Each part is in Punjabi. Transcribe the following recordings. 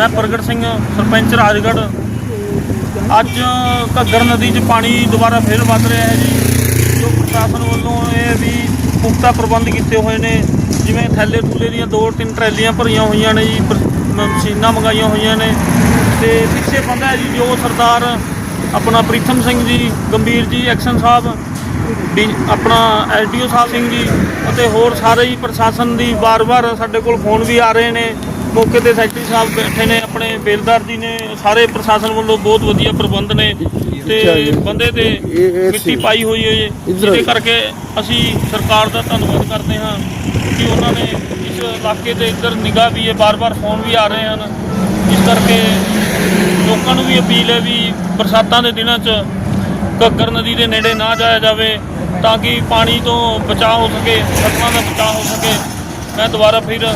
ਮੈਂ ਪ੍ਰਗਟ ਸਿੰਘ, ਸਰਪੰਚ ਰਾਜਗੜ੍ਹ। ਅੱਜ ਘੱਗਰ ਨਦੀ 'ਚ ਪਾਣੀ ਦੁਬਾਰਾ ਫੇਰ ਵੱਧ ਰਿਹਾ ਹੈ ਜੀ। ਜੋ ਪ੍ਰਸ਼ਾਸਨ ਵੱਲੋਂ ਇਹ ਵੀ ਪੁਖਤਾ ਪ੍ਰਬੰਧ ਕੀਤੇ ਹੋਏ ਨੇ, ਜਿਵੇਂ ਥੈਲੇ ਥੂਲੇ ਦੀਆਂ ਦੋ ਤਿੰਨ ਟਰੈਲੀਆਂ ਭਰੀਆਂ ਹੋਈਆਂ ਨੇ ਜੀ ਮਸ਼ੀਨਾਂ ਮੰਗਾਈਆਂ ਹੋਈਆਂ ਨੇ। ਤੇ ਪਿੱਛੇ ਬੰਦਾ ਹੈ ਜੀ, ਜੋ ਸਰਦਾਰ ਆਪਣਾ ਪ੍ਰੀਤਮ ਸਿੰਘ ਜੀ, ਗੰਭੀਰ ਜੀ, ਐਕਸ਼ਨ ਸਾਹਿਬ, ਡੀ, ਆਪਣਾ ਐਸਡੀਓ ਸਾਹਿਬ ਸਿੰਘ ਜੀ, ਅਤੇ ਹੋਰ ਸਾਰੇ ਹੀ ਪ੍ਰਸ਼ਾਸਨ ਦੀ ਵਾਰ-ਵਾਰ ਸਾਡੇ ਕੋਲ ਫੋਨ ਵੀ ਆ ਰਹੇ ਨੇ। ਮੌਕੇ ਤੇ ਸੈਕਟਰੀ ਸਾਹਿਬ ਬੈਠੇ ਨੇ ਆਪਣੇ ਬੇਲਦਾਰ ਜੀ ਨੇ ਸਾਰੇ ਪ੍ਰਸ਼ਾਸਨ ਵੱਲੋਂ ਬਹੁਤ ਵਧੀਆ ਪ੍ਰਬੰਧ ਨੇ ਤੇ ਬੰਦੇ ਤੇ ਮਿੱਟੀ ਪਾਈ ਹੋਈ ਹੈ। ਜਿਹਦੇ ਕਰਕੇ ਅਸੀਂ ਸਰਕਾਰ ਦਾ ਧੰਨਵਾਦ ਕਰਦੇ ਹਾਂ ਕਿ ਉਹਨਾਂ ਨੇ ਇਸ ਇਲਾਕੇ ਤੇ ਇੱਧਰ ਨਿਗਾਹ ਵੀ ਹੈ ਬਾਰ-ਬਾਰ ਫੋਨ ਵੀ ਆ ਰਹੇ ਹਨ। ਇਸ ਕਰਕੇ ਲੋਕਾਂ ਨੂੰ ਵੀ ਅਪੀਲ ਹੈ ਵੀ ਬਰਸਾਤਾਂ ਦੇ ਦਿਨਾਂ 'ਚ ਘੱਗਰ ਨਦੀ ਦੇ ਨੇੜੇ ਨਾ ਜਾਇਆ ਜਾਵੇ ਤਾਂ ਕਿ ਪਾਣੀ ਤੋਂ ਬਚਾਅ ਹੋ ਸਕੇ ਫਸਲਾਂ ਦਾ ਬਚਾਅ ਹੋ ਸਕੇ। ਮੈਂ ਦੁਬਾਰਾ ਫਿਰ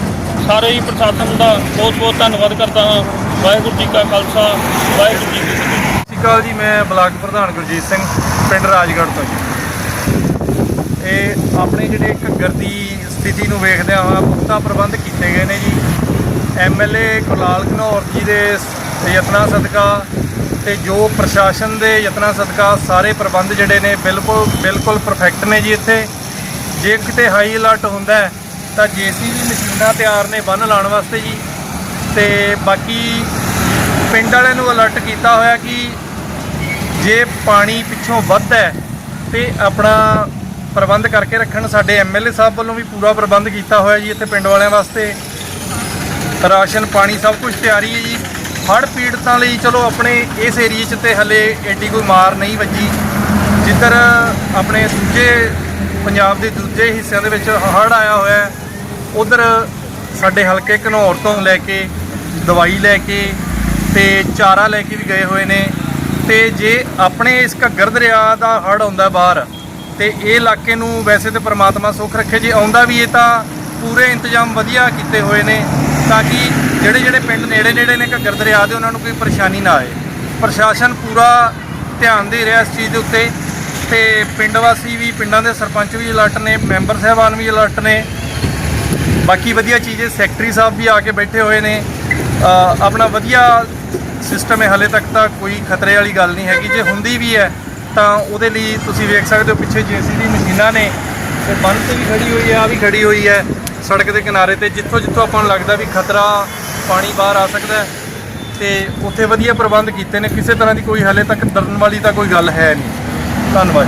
ਸਾਰੇ ਹੀ ਪ੍ਰਸ਼ਾਸਨ ਦਾ ਬਹੁਤ ਬਹੁਤ ਧੰਨਵਾਦ ਕਰਦਾ ਹਾਂ। ਵਾਹਿਗੁਰੂ ਜੀ ਕਾ ਖਾਲਸਾ, ਵਾਹਿਗੁਰੂ ਜੀ ਕੀ ਫਤਿਹ। ਸਤਿ ਸ਼੍ਰੀ ਅਕਾਲ ਜੀ, ਮੈਂ ਬਲਾਕ ਪ੍ਰਧਾਨ ਗੁਰਜੀਤ ਸਿੰਘ, ਪਿੰਡ ਰਾਜਗੜ੍ਹ ਤੋਂ ਜੀ। ਇਹ ਆਪਣੇ ਜਿਹੜੇ ਘੱਗਰ ਦੀ ਸਥਿਤੀ ਨੂੰ ਵੇਖਦਿਆਂ ਹੋਇਆ ਪੁਖਤਾ ਪ੍ਰਬੰਧ ਕੀਤੇ ਗਏ ਨੇ ਜੀ। ਐਮਐਲਏ ਕੁਲਾਲ ਘਨੌਰ ਜੀ ਦੇ ਯਤਨਾਂ ਸਦਕਾ ਤੇ ਜੋ ਪ੍ਰਸ਼ਾਸਨ ਦੇ ਯਤਨਾਂ ਸਦਕਾ ਸਾਰੇ ਪ੍ਰਬੰਧ ਜਿਹੜੇ ਨੇ ਬਿਲਕੁਲ ਬਿਲਕੁਲ ਪਰਫੈਕਟ ਨੇ ਜੀ ਇੱਥੇ। ਜੇ ਕਿਤੇ ਹਾਈ ਅਲਰਟ ਹੁੰਦਾ ਹੈ ਤਾਂ ਜੀਸੀਬੀ ਮਸ਼ੀਨਾਂ ਤਿਆਰ ਨੇ ਬੰਨ ਲਾਉਣ ਵਾਸਤੇ ਜੀ। ਤੇ ਬਾਕੀ ਪਿੰਡ ਵਾਲਿਆਂ ਨੂੰ ਅਲਰਟ ਕੀਤਾ ਹੋਇਆ ਕਿ ਜੇ ਪਾਣੀ ਪਿੱਛੋਂ ਵੱਧਦਾ ਹੈ ਤੇ ਆਪਣਾ ਪ੍ਰਬੰਧ ਕਰਕੇ ਰੱਖਣ, ਸਾਡੇ ਐਮਐਲਏ ਸਾਹਿਬ ਵੱਲੋਂ ਵੀ ਪੂਰਾ ਪ੍ਰਬੰਧ ਕੀਤਾ ਹੋਇਆ ਜੀ ਇੱਥੇ ਪਿੰਡ ਵਾਲਿਆਂ ਵਾਸਤੇ। ਰਾਸ਼ਨ, ਪਾਣੀ ਸਭ ਕੁਝ ਤਿਆਰੀ ਹੈ ਜੀ। ਹੜ੍ਹ ਪੀੜਤਾਂ ਲਈ ਚਲੋ ਆਪਣੇ ਇਸ ਏਰੀਏ 'ਚ ਤੇ ਹਲੇ ਐਡੀ ਕੋਈ ਮਾਰ ਨਹੀਂ ਵੱਜੀ। ਜਿੱਧਰ ਆਪਣੇ ਦੂਜੇ ਪੰਜਾਬ ਦੇ ਦੂਜੇ ਹਿੱਸਿਆਂ ਦੇ ਵਿੱਚ ਹੜ੍ਹ ਆਇਆ ਹੋਇਆ ਹੈ ਉਧਰ ਸਾਡੇ ਹਲਕੇ ਘਨੌਰ ਤੋਂ ਲੈ ਕੇ ਦਵਾਈ ਲੈ ਕੇ ਤੇ ਚਾਰਾ ਲੈ ਕੇ ਵੀ ਗਏ ਹੋਏ ਨੇ। ਤੇ ਜੇ ਆਪਣੇ ਇਸ ਘੱਗਰ ਦਰਿਆ ਦਾ ਹੜ੍ਹ ਆਉਂਦਾ ਬਾਹਰ, ਤੇ ਇਹ ਇਲਾਕੇ ਨੂੰ ਵੈਸੇ ਤੇ ਪ੍ਰਮਾਤਮਾ ਸੁੱਖ ਰੱਖੇ, ਜੇ ਆਉਂਦਾ ਵੀ ਇਹ ਤਾਂ ਪੂਰੇ ਇੰਤਜ਼ਾਮ ਵਧੀਆ ਕੀਤੇ ਹੋਏ ਨੇ, ਤਾਂ ਕਿ ਜਿਹੜੇ ਜਿਹੜੇ ਪਿੰਡ ਨੇੜੇ ਨੇੜੇ ਨੇ ਘੱਗਰ ਦਰਿਆ ਦੇ, ਉਹਨਾਂ ਨੂੰ ਕੋਈ ਪਰੇਸ਼ਾਨੀ ਨਾ ਆਏ। ਪ੍ਰਸ਼ਾਸਨ ਪੂਰਾ ਧਿਆਨ ਦੇ ਰਿਹਾ ਇਸ ਚੀਜ਼ ਦੇ ਉੱਤੇ, ਤੇ ਪਿੰਡ ਵਾਸੀ ਵੀ, ਪਿੰਡਾਂ ਦੇ ਸਰਪੰਚ ਵੀ ਅਲਰਟ ਨੇ, ਮੈਂਬਰ ਸਾਹਿਬਾਨ ਵੀ ਅਲਰਟ ਨੇ ਬਾਕੀ ਵਧੀਆ ਚੀਜ਼ ਹੈ, ਸੈਕਟਰੀ ਸਾਹਿਬ ਵੀ ਆ ਕੇ ਬੈਠੇ ਹੋਏ ਨੇ। ਆਪਣਾ ਵਧੀਆ ਸਿਸਟਮ ਹੈ, ਹਲੇ ਤੱਕ ਤਾਂ ਕੋਈ ਖਤਰੇ ਵਾਲੀ ਗੱਲ ਨਹੀਂ ਹੈਗੀ। ਜੇ ਹੁੰਦੀ ਵੀ ਹੈ, ਤਾਂ ਉਹਦੇ ਲਈ ਤੁਸੀਂ ਵੇਖ ਸਕਦੇ ਹੋ, ਪਿੱਛੇ ਜੀਸੀਬੀ ਮਸ਼ੀਨਾਂ ਨੇ, ਤੇ ਬੰਦ ਤੇ ਵੀ ਖੜੀ ਹੋਈ ਹੈ ਆ ਵੀ ਖੜੀ ਹੋਈ ਹੈ। ਸੜਕ ਦੇ ਕਿਨਾਰੇ ਤੇ ਜਿੱਥੋਂ ਜਿੱਥੋਂ ਆਪਾਂ ਨੂੰ ਲੱਗਦਾ ਵੀ ਖਤਰਾ, ਪਾਣੀ ਬਾਹਰ ਆ ਸਕਦਾ ਹੈ, ਤੇ ਉੱਥੇ ਵਧੀਆ ਪ੍ਰਬੰਧ ਕੀਤੇ ਨੇ। ਕਿਸੇ ਤਰ੍ਹਾਂ ਦੀ ਕੋਈ ਹਲੇ ਤੱਕ ਡਰਨ ਵਾਲੀ ਤਾਂ ਕੋਈ ਗੱਲ ਹੈ ਨਹੀਂ। ਧੰਨਵਾਦ।